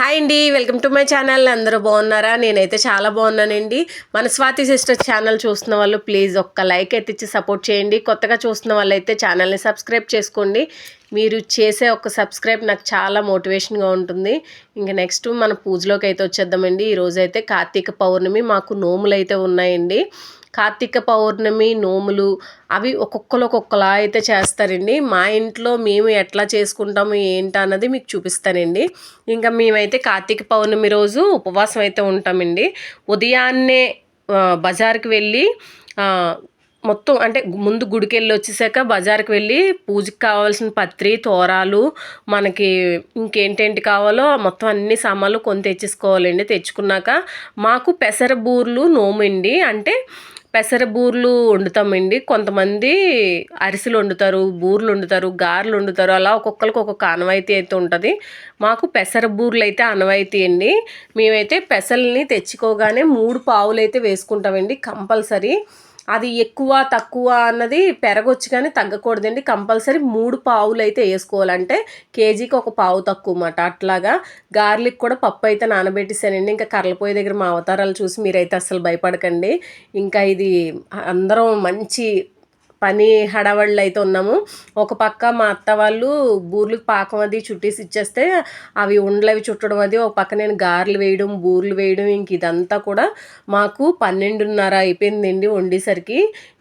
Hi అండి welcome to my channel. అందరూ బాగున్నారా? నేనైతే చాలా బాగున్నానండి. మన స్వాతి సిస్టర్ ఛానల్ చూస్తున్న వాళ్ళు ప్లీజ్ ఒక్క లైక్ అయితే ఇచ్చి సపోర్ట్ చేయండి. కొత్తగా చూస్తున్న వాళ్ళైతే ఛానల్ని సబ్స్క్రైబ్ చేసుకోండి. మీరు చేసే ఒక సబ్స్క్రైబ్ నాకు చాలా మోటివేషన్గా ఉంటుంది. ఇంకా నెక్స్ట్ మన పూజలోకి అయితే వచ్చేద్దామండి. ఈరోజైతే కార్తీక పౌర్ణమి మాకు నోములు అయితే ఉన్నాయండి. కార్తీక పౌర్ణమి నోములు అవి ఒక్కొక్కరు ఒక్కొక్కలా అయితే చేస్తారండి. మా ఇంట్లో మేము ఎట్లా చేసుకుంటాము ఏంటి అన్నది మీకు చూపిస్తానండి. ఇంకా మేమైతే కార్తీక పౌర్ణమి రోజు ఉపవాసం అయితే ఉంటామండి. ఉదయాన్నే బజార్కి వెళ్ళి మొత్తం అంటే ముందు గుడికి వెళ్ళి వచ్చేసాక బజార్కి వెళ్ళి పూజకి కావాల్సిన పత్రి తోరాలు మనకి ఇంకేంటేంటి కావాలో మొత్తం అన్ని సామాన్లు కొని తెచ్చేసుకోవాలండి. తెచ్చుకున్నాక మాకు పెసర బూర్లు నోమండి. అంటే పెసర బూర్లు వండుతామండి. కొంతమంది అరిసెలు వండుతారు బూర్లు వండుతారు గారెలు వండుతారు. అలా ఒక్కొక్కరికి ఒక్కొక్క అనవాయితీ అయితే ఉంటుంది. మాకు పెసర బూర్లు అయితే అనవాయితీ అండి. మేమైతే పెసల్ని తెచ్చుకోగానే మూడు పావులు అయితే వేసుకుంటామండి కంపల్సరీ. అది ఎక్కువ తక్కువ అన్నది పెరగొచ్చు కానీ తగ్గకూడదండి. కంపల్సరీ మూడు పావులు అయితే వేసుకోవాలంటే కేజీకి ఒక పావు తక్కువ అన్నమాట అట్లాగా గార్లిక్ కూడా పప్పు అయితే నానబెట్టేసానండి. ఇంకా కర్రలపోయి దగ్గర మా అవతారాలు చూసి మీరైతే అసలు భయపడకండి. ఇంకా ఇది అందరం మంచి పని హడావళ్ళు అయితే ఉన్నాము. ఒక పక్క మా అత్త వాళ్ళు బూర్లకు పాకం అది చుట్టేసి ఇచ్చేస్తే అవి ఉండలవి చుట్టడం అది ఒక పక్క నేను గారెలు వేయడం బూర్లు వేయడం ఇంక ఇదంతా కూడా మాకు పన్నెండున్నర అయిపోయిందండి వండేసరికి.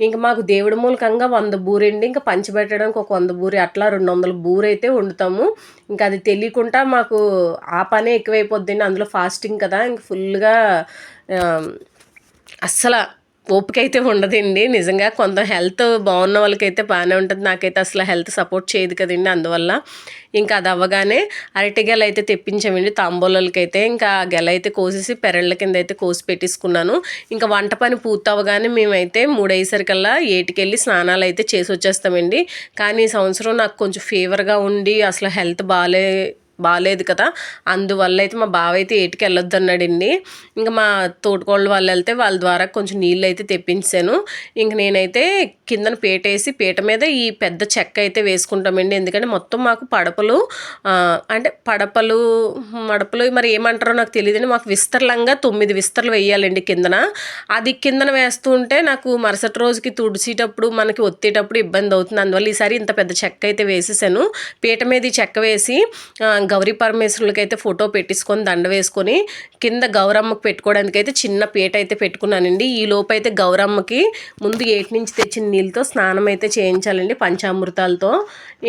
ఇంక మాకు దేవుడి మూలకంగా వంద బూరండి. ఇంకా పంచిపెట్టడానికి ఒక వంద బూరి అట్లా రెండు వందల బూరైతే అయితే వండుతాము. ఇంకా అది తెలియకుండా మాకు ఆ పనే ఎక్కువైపోద్దండి. అందులో ఫాస్టింగ్ కదా ఇంక ఫుల్గా అస్సలు ఓపిక అయితే ఉండదండి. నిజంగా కొంత హెల్త్ బాగున్న వాళ్ళకైతే బాగానే ఉంటుంది. నాకైతే అసలు హెల్త్ సపోర్ట్ చేయదు కదండి అందువల్ల. ఇంకా అది అవ్వగానే అరటి గెల అయితే తెప్పించామండి. తాంబూలకైతే ఇంకా గెల అయితే కోసేసి పెరళ్ళ కింద అయితే కోసి పెట్టేసుకున్నాను. ఇంకా వంట పని పూర్తవగానే మేమైతే మూడయ్యేసరికల్లా ఏటికెళ్ళి స్నానాలు అయితే చేసి వచ్చేస్తామండి కానీ ఈ సంవత్సరం నాకు కొంచెం ఫీవర్గా ఉండి అసలు హెల్త్ బాగాలే బాగాలేదు కదా. అందువల్ల అయితే మా బావ అయితే ఏటికి వెళ్ళొద్దు అన్నాడండి ఇంకా మా తోటకోళ్ళ వాళ్ళు వెళ్తే వాళ్ళ ద్వారా కొంచెం నీళ్ళు అయితే తెప్పించాను. ఇంక నేనైతే కిందన వేసి పీట మీద ఈ పెద్ద చెక్క అయితే వేసుకుంటామండి. ఎందుకంటే మొత్తం మాకు పడపలు అంటే పడపలు మడపలు మరి ఏమంటారో నాకు తెలియదండి మాకు విస్తరలంగా తొమ్మిది విస్తరలు వేయాలండి కిందన. అది కిందన వేస్తూ ఉంటే నాకు మరుసటి రోజుకి తుడిచేటప్పుడు మనకి ఒత్తేటప్పుడు ఇబ్బంది అవుతుంది. అందువల్ల ఈసారి ఇంత పెద్ద చెక్క అయితే వేసేసాను. పీట మీద ఈ చెక్క వేసి గౌరీ పరమేశ్వరులకి అయితే ఫోటో పెట్టించుకొని దండ వేసుకొని కింద గౌరమ్మకి పెట్టుకోవడానికి అయితే చిన్న పీట అయితే పెట్టుకున్నానండి. ఈ లోపు అయితే గౌరమ్మకి ముందు ఏటి నుంచి తెచ్చిన నీళ్ళతో స్నానం అయితే చేయించాలండి పంచామృతాలతో.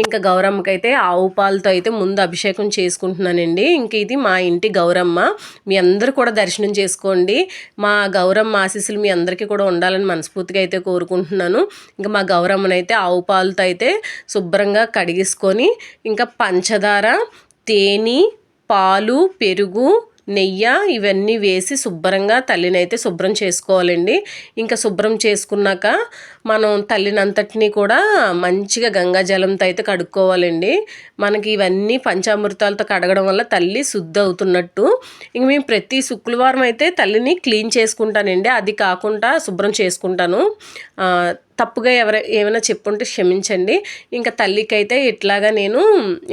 ఇంకా గౌరమ్మకి అయితే ఆవు పాలతో అయితే ముందు అభిషేకం చేసుకుంటున్నానండి. ఇంక ఇది మా ఇంటి గౌరమ్మ. మీ అందరూ కూడా దర్శనం చేసుకోండి. మా గౌరమ్మ ఆశీస్సులు మీ అందరికీ కూడా ఉండాలని మనస్ఫూర్తిగా అయితే కోరుకుంటున్నాను. ఇంకా మా గౌరమ్మనైతే ఆవు పాలతో అయితే శుభ్రంగా కడిగేసుకొని ఇంకా పంచదార తేనె పాలు పెరుగు నెయ్యి ఇవన్నీ వేసి శుభ్రంగా తల్లినైతే శుభ్రం చేసుకోవాలండి. ఇంకా శుభ్రం చేసుకున్నాక మనం తల్లినంతటినీ కూడా మంచిగా గంగా జలంతో అయితే కడుక్కోవాలండి. మనకి ఇవన్నీ పంచామృతాలతో కడగడం వల్ల తల్లి శుద్ధి అవుతున్నట్టు. ఇంక మేము ప్రతి శుక్రవారం అయితే తల్లిని క్లీన్ చేసుకుంటానండి. అది కాకుండా శుభ్రం చేసుకుంటాను. తప్పుగా ఎవర ఏమైనా చెప్పుంటే క్షమించండి. ఇంకా తల్లికి అయితే ఇట్లాగా నేను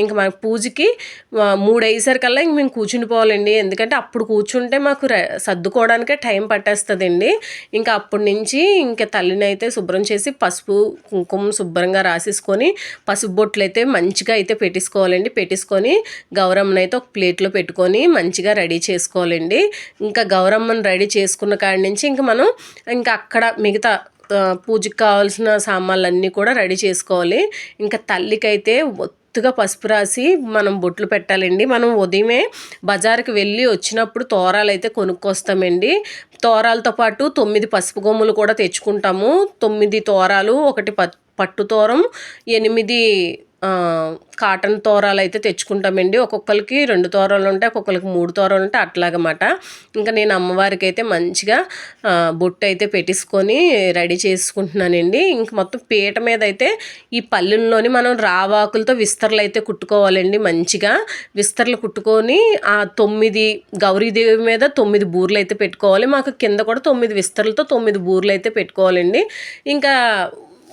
ఇంకా మా పూజకి మూడు అయ్యేసరికల్లా ఇంక మేము కూర్చుని పోవాలండి. ఎందుకంటే అప్పుడు కూర్చుంటే మాకు సర్దుకోవడానికే టైం పట్టేస్తుందండి. ఇంకా అప్పటి నుంచి ఇంకా తల్లిని అయితే శుభ్రం చేసి పసుపు కుంకుమ శుభ్రంగా రాసేసుకొని పసుపు బొట్లు అయితే మంచిగా అయితే పెట్టేసుకోవాలండి. పెట్టేసుకొని గౌరమ్మను అయితే ఒక ప్లేట్లో పెట్టుకొని మంచిగా రెడీ చేసుకోవాలండి. ఇంకా గౌరమ్మను రెడీ చేసుకున్న కాడి నుంచి ఇంకా మనం ఇంకా అక్కడ మిగతా పూజకి కావాల్సిన సామాన్లన్నీ కూడా రెడీ చేసుకోవాలి. ఇంకా తల్లికైతే ఒత్తుగా పసుపు రాసి మనం బొట్లు పెట్టాలండి. మనం ఉదయమే బజార్కి వెళ్ళి వచ్చినప్పుడు తోరాలు అయితే కొనుక్కొస్తామండి. తోరాలతో పాటు తొమ్మిది పసుపు గొమ్ములు కూడా తెచ్చుకుంటాము. తొమ్మిది తోరాలు ఒకటి పట్టు తోరం ఎనిమిది కాటన్ తోరాలు అయితే తెచ్చుకుంటామండి. ఒక్కొక్కరికి రెండు తోరాలు ఉంటాయి ఒక్కొక్కరికి మూడు తోరాలు ఉంటాయి అట్లాగమాట. ఇంకా నేను అమ్మవారికి అయితే మంచిగా బొట్టు అయితే పెట్టేసుకొని రెడీ చేసుకుంటున్నానండి. ఇంక మొత్తం పీట మీద అయితే ఈ పల్లెల్లోని మనం రావాకులతో విస్తరలు అయితే కుట్టుకోవాలండి మంచిగా. విస్తరలు కుట్టుకొని ఆ తొమ్మిది గౌరీదేవి మీద తొమ్మిది బూర్లు అయితే పెట్టుకోవాలి. మాకు కింద కూడా తొమ్మిది విస్తరలతో తొమ్మిది బూర్లు అయితే పెట్టుకోవాలండి. ఇంకా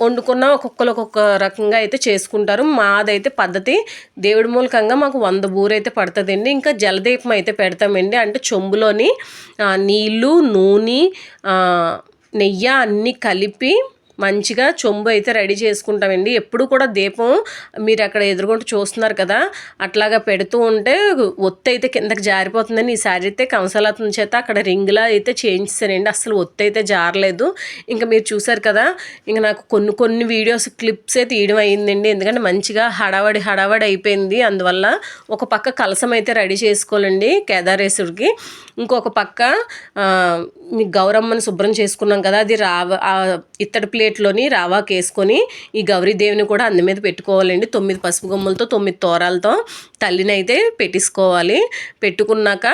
వండుకున్న ఒక్కొక్కరు ఒక్కొక్క రకంగా అయితే చేసుకుంటారు. మాదైతే పద్ధతి దేవుడి మూలకంగా మాకు వంద బూరైతే పడుతుందండి. ఇంకా జలదీపం అయితే పెడతామండి. అంటే చెంబులోని నీళ్ళు నూనె నెయ్యి అన్నీ కలిపి మంచిగా చొంబు అయితే రెడీ చేసుకుంటామండి. ఎప్పుడు కూడా దీపం మీరు అక్కడ ఎదురుకుంటూ చూస్తున్నారు కదా అట్లాగా పెడుతూ ఉంటే ఒత్తి అయితే కిందకి జారిపోతుందని ఈ సారీ అయితే కంసలతం చేత అక్కడ రింగ్లా అయితే చేయించానండి అసలు ఒత్తి అయితే జారలేదు. ఇంకా మీరు చూసారు కదా ఇంకా నాకు కొన్ని కొన్ని వీడియోస్ క్లిప్స్ అయితే తీయడం అయ్యిందండి. ఎందుకంటే మంచిగా హడావడి హడావడి అయిపోయింది. అందువల్ల ఒక పక్క కలసం అయితే రెడీ చేసుకోవాలండి కేదారేశ్వరికి ఇంకొక పక్క మీ గౌరమ్మని శుభ్రం చేసుకున్నాం కదా అది రావ ఆ ఇత్తడి ప్లేట్లోని రావాకి వేసుకొని ఈ గౌరీదేవిని కూడా అందు మీద పెట్టుకోవాలండి. తొమ్మిది పసుపు గొమ్మలతో తొమ్మిది తోరాలతో తల్లిని అయితే పెట్టేసుకోవాలి. పెట్టుకున్నాక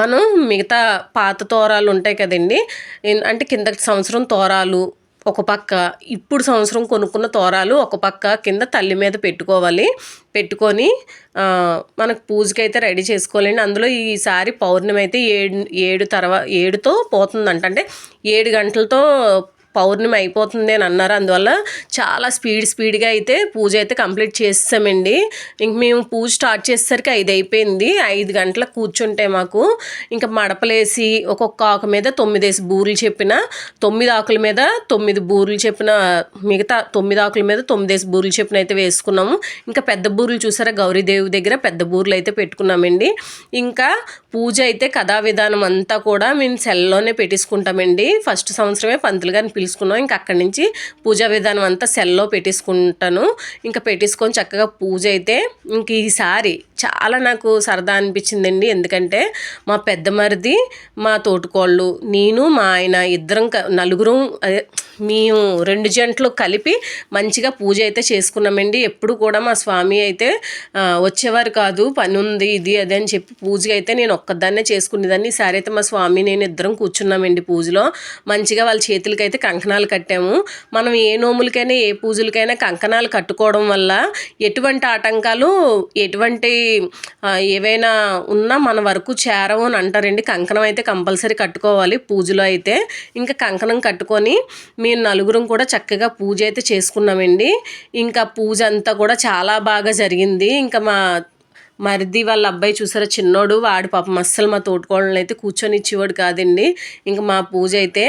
మనం మిగతా పాత తోరాలు ఉంటాయి కదండి. అంటే కింద సంవత్సరం తోరాలు ఒక పక్క ఇప్పుడు సంవత్సరం కొనుక్కున్న తోరాలు ఒక పక్క కింద తల్లి మీద పెట్టుకోవాలి. పెట్టుకొని మనకు పూజకి అయితే రెడీ చేసుకోవాలండి. అందులో ఈసారి పౌర్ణమి అయితే ఏడు ఏడు తర్వాత ఏడుతో పోతుందంట. అంటే ఏడు గంటలతో పౌర్ణమి అయిపోతుంది అని అన్నారు. అందువల్ల చాలా స్పీడ్ స్పీడ్గా అయితే పూజ అయితే కంప్లీట్ చేసామండి ఇంక మేము పూజ స్టార్ట్ చేసేసరికి ఐదు అయిపోయింది. ఐదు గంటలకు కూర్చుంటే మాకు ఇంకా మడపలేసి ఒక్కొక్క ఆకు మీద తొమ్మిదేసి బూరెలు చెప్పిన తొమ్మిది ఆకుల మీద తొమ్మిది బూరెలు చెప్పిన మిగతా తొమ్మిది ఆకుల మీద తొమ్మిదేసి బూరెలు చెప్పిన అయితే వేసుకున్నాము. ఇంకా పెద్ద బూరెలు చూసారా? గౌరీదేవి దగ్గర పెద్ద బూరెలు అయితే పెట్టుకున్నామండి. ఇంకా పూజ అయితే కథా విధానం అంతా కూడా మేము సెల్లోనే పెట్టేసుకుంటామండి. ఫస్ట్ సంవత్సరమే పంతులు గారిని పిలుచుకున్నాం. ఇంకా అక్కడి నుంచి పూజా విధానం అంతా సెల్లో పెట్టేసుకుంటాను. ఇంకా పెట్టేసుకొని చక్కగా పూజ అయితే ఇంక ఈసారి చాలా నాకు సరదా అనిపించిందండి. ఎందుకంటే మా పెద్ద మరిది మా తోటికోళ్ళు నేను మా ఆయన ఇద్దరం క- నలుగురం అదే మేము రెండు జంటలు కలిపి మంచిగా పూజ అయితే చేసుకున్నామండి. ఎప్పుడు కూడా మా స్వామి అయితే వచ్చేవారు కాదు. పని ఉంది ఇది అది అని చెప్పి పూజ అయితే నేను ఒక్కదాన్నే చేసుకునేదాన్ని. ఈసారి అయితే మా స్వామి నేను ఇద్దరం కూర్చున్నామండి పూజలో. మంచిగా వాళ్ళ చేతులకి అయితే కంకణాలు కట్టాము. మనం ఏ నోములకైనా ఏ పూజలకైనా కంకణాలు కట్టుకోవడం వల్ల ఎటువంటి ఆటంకాలు ఎటువంటి ఏవైనా ఉన్నా మన వరకు చేరవు అని అంటారండి. కంకణం అయితే కంపల్సరీ కట్టుకోవాలి. పూజలో అయితే ఇంకా కంకణం కట్టుకొని మేము నలుగురం కూడా చక్కగా పూజ అయితే చేసుకున్నామండి. ఇంకా పూజ అంతా కూడా చాలా బాగా జరిగింది. ఇంకా మా మరిది వాళ్ళ అబ్బాయి చూసారా? చిన్నోడు వాడు పాపం అస్సలు మా తోటకోళ్ళని అయితే కూర్చొని ఇచ్చేవాడు కాదండి. ఇంకా మా పూజ అయితే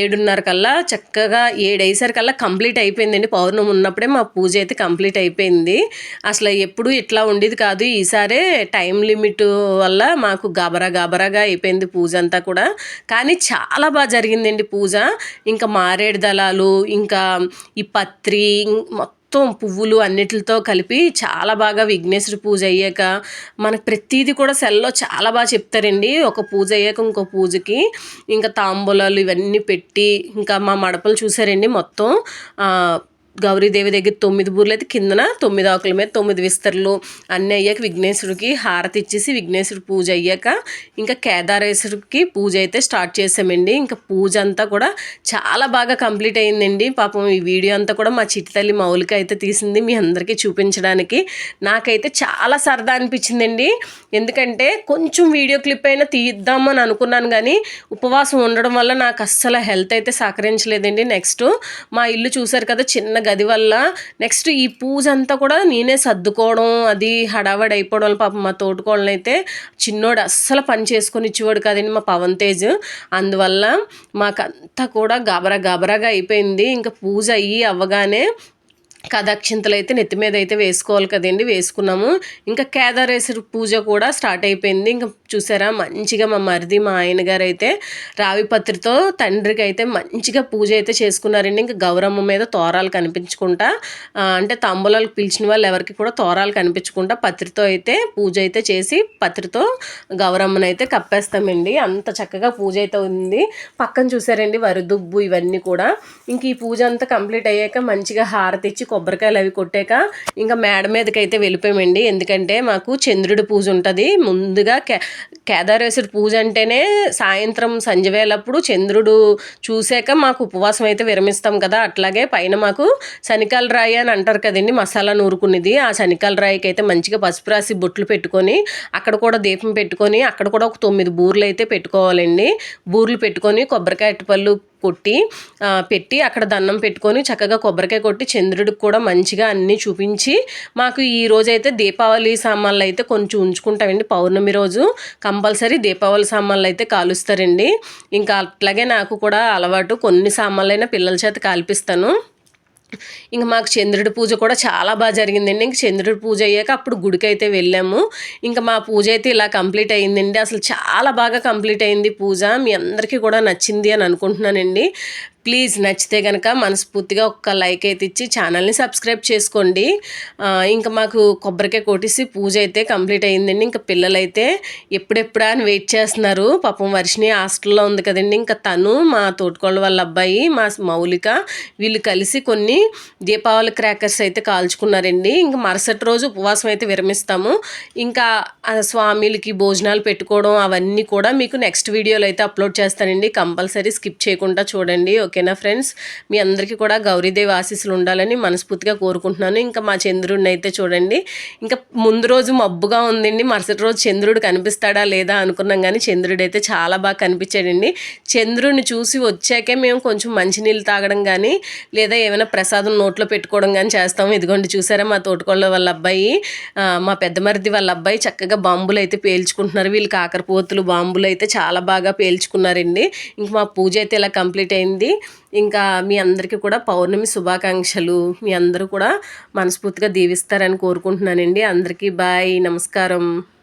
ఏడున్నర కల్లా చక్కగా ఏడైసరికల్లా కంప్లీట్ అయిపోయిందండి. పౌర్ణమి ఉన్నప్పుడే మా పూజ అయితే కంప్లీట్ అయిపోయింది. అసలు ఎప్పుడు ఇట్లా ఉండేది కాదు. ఈసారే టైం లిమిట్ వల్ల మాకు గాబరా గాబరాగా అయిపోయింది పూజ అంతా కూడా. కానీ చాలా బాగా జరిగిందండి పూజ. ఇంకా మారేడు దళాలు ఇంకా ఈ పత్రి మొత్తం మొత్తం పువ్వులు అన్నిటితో కలిపి చాలా బాగా విఘ్నేశ్వర పూజ అయ్యాక మనకు ప్రతిదీ కూడా సెల్లో చాలా బాగా చెప్తారండి. ఒక పూజ అయ్యాక ఇంకో పూజకి ఇంకా తాంబూలాలు ఇవన్నీ పెట్టి ఇంకా మా మడపలు చూసారండి మొత్తం. గౌరీదేవి దగ్గర తొమ్మిది బూర్లు అయితే కిందన తొమ్మిది ఆకుల మీద తొమ్మిది విస్తరులు అన్నీ అయ్యాక విఘ్నేశ్వరుడికి హారతి ఇచ్చేసి విఘ్నేశ్వరుడు పూజ అయ్యాక ఇంకా కేదారేశ్వరుడికి పూజ అయితే స్టార్ట్ చేసామండి ఇంకా పూజ అంతా కూడా చాలా బాగా కంప్లీట్ అయిందండి పాపం ఈ వీడియో అంతా కూడా మా చిట్టి తల్లి మౌలిక అయితే తీసింది మీ అందరికీ చూపించడానికి. నాకైతే చాలా సరదా అనిపించిందండి. ఎందుకంటే కొంచెం వీడియో క్లిప్ అయినా తీద్దామని అనుకున్నాను కానీ ఉపవాసం ఉండడం వల్ల నాకు అస్సలు హెల్త్ అయితే సహకరించలేదండి. నెక్స్ట్ మా ఇల్లు చూసారు కదా చిన్న గది వల్ల నెక్స్ట్ ఈ పూజ అంతా కూడా నేనే సర్దుకోవడం అది హడావడి అయిపోవడం వల్ల పాపం మా తోటికోళ్ళని అయితే చిన్నోడు అస్సలు పని చేసుకొని ఇచ్చేవాడు కదండి మా పవన్ తేజ్. అందువల్ల మాకంతా కూడా గబరా గబరాగా అయిపోయింది. ఇంకా పూజ అయ్యి అవ్వగానే కథాక్షింతలు అయితే నెత్తి మీద అయితే వేసుకోవాలి కదండి వేసుకున్నాము. ఇంకా కేదారేశ్వర పూజ కూడా స్టార్ట్ అయిపోయింది. ఇంకా చూసారా మంచిగా మా మరిది మా ఆయన గారు అయితే రావిపత్రితో తండ్రికి అయితే మంచిగా పూజ అయితే చేసుకున్నారండి. ఇంకా గౌరమ్మ మీద తోరాలు కనిపించుకుంటా అంటే తాంబూలాలకు పిలిచిన వాళ్ళు ఎవరికి కూడా తోరాలు కనిపించుకుంటా పత్రితో అయితే పూజ అయితే చేసి పత్రితో గౌరమ్మను అయితే కప్పేస్తామండి. అంత చక్కగా పూజ అయితే ఉంది. పక్కన చూసారండి వరిదుబ్బు ఇవన్నీ కూడా. ఇంక ఈ పూజ అంతా కంప్లీట్ అయ్యాక మంచిగా హారతి ఇచ్చి కొబ్బరికాయలు అవి కొట్టాక ఇంకా మేడ మీదకి అయితే వెళ్ళిపోయామండి. ఎందుకంటే మాకు చంద్రుడి పూజ ఉంటుంది. ముందుగా కే కేదారేశ్వర పూజ అంటేనే సాయంత్రం సంజవేలప్పుడు చంద్రుడు చూసాక మాకు ఉపవాసం అయితే విరమిస్తాం కదా. అట్లాగే పైన మాకు శనికాల రాయి అని అంటారు కదండి మసాలా నూరుకునేది. ఆ శనికాల రాయికి అయితే మంచిగా పసుపు రాసి బొట్లు పెట్టుకొని అక్కడ కూడా దీపం పెట్టుకొని అక్కడ కూడా ఒక తొమ్మిది బూర్లు అయితే పెట్టుకోవాలండి. బూర్లు పెట్టుకొని కొబ్బరికాయ పళ్ళు కొట్టి పెట్టి అక్కడ దండం పెట్టుకొని చక్కగా కొబ్బరికాయ కొట్టి చంద్రుడికి కూడా మంచిగా అన్నీ చూపించి మాకు ఈ రోజు అయితే దీపావళి సామాన్లు అయితే కొంచెం ఉంచుకుంటామండి. పౌర్ణమి రోజు కంపల్సరీ దీపావళి సామాన్లు అయితే కాలుస్తారండి. ఇంకా అట్లాగే నాకు కూడా అలవాటు కొన్ని సామాన్లైనా పిల్లల చేత కాల్పిస్తాను. ఇంక మాకు చంద్రుడి పూజ కూడా చాలా బాగా జరిగిందండి. ఇంక చంద్రుడి పూజ అయ్యాక అప్పుడు గుడికి అయితే వెళ్ళాము. ఇంకా మా పూజ అయితే ఇలా కంప్లీట్ అయ్యిందండి. అసలు చాలా బాగా కంప్లీట్ అయింది పూజ. మీ అందరికీ కూడా నచ్చింది అని అనుకుంటున్నానండి. ప్లీజ్ నచ్చితే కనుక మనస్ఫూర్తిగా ఒక్క లైక్ అయితే ఇచ్చి ఛానల్ని సబ్స్క్రైబ్ చేసుకోండి. ఇంకా మాకు కొబ్బరికాయ కొట్టేసి పూజ అయితే కంప్లీట్ అయ్యిందండి ఇంకా పిల్లలైతే ఎప్పుడెప్పుడా అని వెయిట్ చేస్తున్నారు. పాపం వర్షిని హాస్టల్లో ఉంది కదండి. ఇంకా తను మా తోటికోళ్ళ వాళ్ళ అబ్బాయి మా మౌలిక వీళ్ళు కలిసి కొన్ని దీపావళి క్రాకర్స్ అయితే కాల్చుకున్నారండి. ఇంకా మరుసటి రోజు ఉపవాసం అయితే విరమిస్తాము. ఇంకా స్వామిలకి భోజనాలు పెట్టుకోవడం అవన్నీ కూడా మీకు నెక్స్ట్ వీడియోలో అయితే అప్లోడ్ చేస్తానండి. కంపల్సరీ స్కిప్ చేయకుండా చూడండి. ఓకే ఓకేనా ఫ్రెండ్స్? మీ అందరికీ కూడా గౌరీదేవి ఆశీస్సులు ఉండాలని మనస్ఫూర్తిగా కోరుకుంటున్నాను. ఇంకా మా చంద్రుడిని అయితే చూడండి. ఇంకా ముందు రోజు మబ్బుగా ఉందండి. మరుసటి రోజు చంద్రుడు కనిపిస్తాడా లేదా అనుకున్నాం కానీ చంద్రుడు అయితే చాలా బాగా కనిపించాడండి. చంద్రుడిని చూసి వచ్చాకే మేము కొంచెం మంచినీళ్ళు తాగడం కానీ లేదా ఏమైనా ప్రసాదం నోట్లో పెట్టుకోవడం కానీ చేస్తాం. ఇదిగోండి చూసారా మా తోటకోళ్ళ వాళ్ళ అబ్బాయి? మా పెద్ద మరిది వాళ్ళ అబ్బాయి చక్కగా బాంబులు అయితే పేల్చుకుంటున్నారు. వీళ్ళు కాకరపోతులు బాంబులు అయితే చాలా బాగా పేల్చుకున్నారండి. ఇంక మా పూజ అయితే ఇలా కంప్లీట్ అయింది. ఇంకా మీ అందరికీ కూడా పౌర్ణమి శుభాకాంక్షలు. మీ అందరూ కూడా మనస్ఫూర్తిగా దీవిస్తారని కోరుకుంటున్నానండి. అందరికీ బాయ్. నమస్కారం.